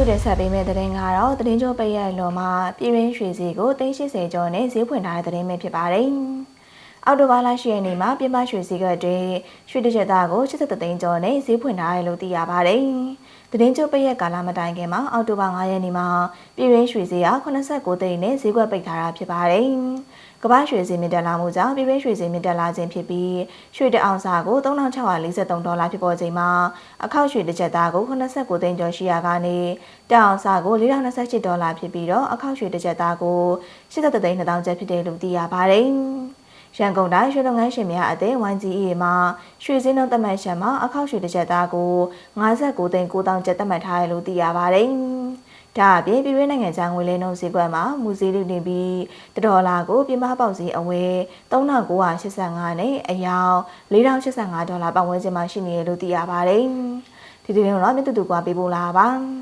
ခုတည်းဆက်ပေးမယ့်သတင်းကတော့သတင်းကျော်ပရက်လော်မှာပြည်ရင်းရွှေစီကို380ကျော်နဲ့ဈေးဖွင့်ထားတဲ့သတင်းပဲဖြစ်ပါတယ်။အော်တိုဘားလရှိရက်နေ့မှာပြည်ပရွှေစီကတည်းရွှေတစ်ချက်သားကို83သိန်းကျော်နဲ့ဈေးဖွင့်ထားတယ်လို့သိရပါတယ်။ သတင်းကျော်ပရက်ကာလမတိုင်ခင်မှာအော်တိုဘာ9ရက်နေ့မှာပြည်ရင်းရွှေစီက89သိန်းနဲ့ဈေးကွက်ပိတ်ထားတာဖြစ်ပါတယ်။ကမ္ဘာရွှေစည်းမြင့်တက်လာမှုကြောင့်ပြည်ပရွှေစည်းမြင့်တက်လာခြင်းဖြစ်ပြီးရွှေတအောင်စာကို3643ဒေါ်လာဖြစ်ပေါ်ချိန်မှာအခောက်ရွှေတစ်ချက်သားကို89သိန်းကျော်ရှိရာကနေတအောင်စာကို4028ဒေါ်လာဖြစ်ပြီးတော့အခောက်ရွှေတစ်ချက်သားကို83သိန်း2000ကျပ်ဖြစ်တယ်လို့သိရပါတယ်။ ရန်ကုန်တိုင်းရွှေလုပ်ငန်းရှင်များအသင်း YGE မှာရွှေစင်းနှုန်းသတ်မှတ်ချက်မှာအခောက်ရွှေတစ်ချက်သားကို59သိန်း9000ကျပ်သတ်မှတ်ထားတယ်လို့သိရပါတယ်။ဒါအပြင်ပြည်တွင်းနိုင်ငံခြားငွေလဲနှုန်းဈေးကွက်မှာမူစည်းလူနေပြီးတဒေါ်လာကိုပြမပေါက်စီအဝယ်3985နဲ့အယောင်4085ဒေါ်လာပတ်ဝန်းကျင်မှာရှိနေတယ်လို့သိရပါတယ်။ဒီဒီလုံးတော့မြတ်တူတူကပေးပို့လာပါ။